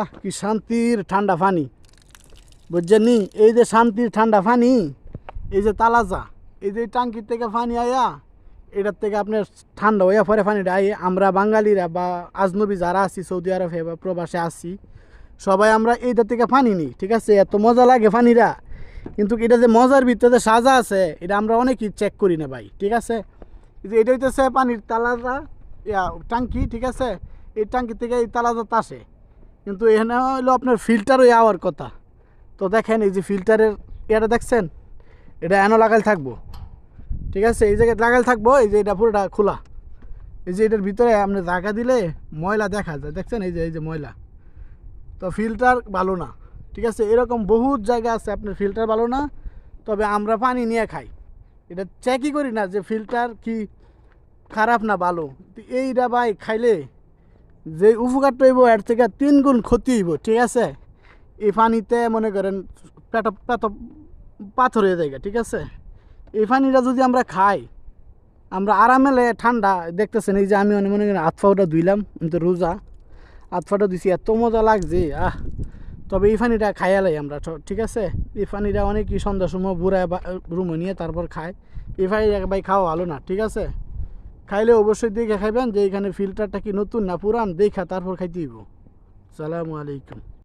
আহ, কি শান্তির ঠান্ডা পানি। বুঝছেন নি? এই যে শান্তির ঠান্ডা পানি, এই যে তালাজা, এই যে টাঙ্কির থেকে পানি আয়া, এটার থেকে আপনার ঠান্ডা হইয়া পরে পানিটা আই আমরা বাঙালিরা বা আজনবী যারা আছি, সৌদি আরবে বা প্রবাসে আছি, সবাই আমরা এইটার থেকে পানি নিই, ঠিক আছে? এত মজা লাগে পানিরা। কিন্তু এটা যে মজার ভিতরে যে সাজা আছে, এটা আমরা অনেকই চেক করি না ভাই, ঠিক আছে? এটা হইতেছে পানির তালাজা, ইয়া, টাঙ্কি, ঠিক আছে? এই টাঙ্কি থেকে এই তালাজাটা আসে। কিন্তু এখানে হলো আপনার ফিল্টার ফিল্টারও আওয়ার কথা। তো দেখেন এই যে ফিল্টারের এটা দেখছেন? এটা এনো লাগাল থাকব। ঠিক আছে? এই জায়গায় লাগাল থাকব, এই যে এটা পুরোটা খোলা। এই যে এটার ভিতরে আপনি জায়গা দিলে ময়লা দেখা যায়। দেখছেন? এই যে এই যে ময়লা। তো ফিল্টার ভালো না। ঠিক আছে? এরকম বহুত জায়গা আছে, আপনার ফিল্টার ভালো না। তবে আমরা পানি নিয়ে খাই। এটা চেকই করি না যে ফিল্টার কি খারাপ না ভালো। এইটা ভাই খাইলে যে উপকারটা হইব, এর থেকে তিন গুণ ক্ষতি হইব, ঠিক আছে? এই পানিতে মনে করেন পেট পেট পাথর হয়ে যায় ঠিক আছে? এই পানিটা যদি আমরা খাই, আমরা আরামেলে ঠান্ডা, দেখতেছেন এই যে আমি মনে করেন হাত ধুইলাম কিন্তু রোজা, হাত দিছি এত মজা লাগছে, আহ! তবে এই পানিটা খাইয়া খাইয়ালাই আমরা ঠিক আছে? এই পানিটা অনেকই সন্ধ্যার সময় বুড়ায় রুমে নিয়ে তারপর খায়। এই পানিটা ভাই খাওয়া ভালো না, ঠিক আছে? খাইলে অবশ্যই দেখে খাইবেন যে এখানে ফিল্টারটা কি নতুন না পুরান, দেখা তারপর খাইতে দিব সালামু আলাইকুম।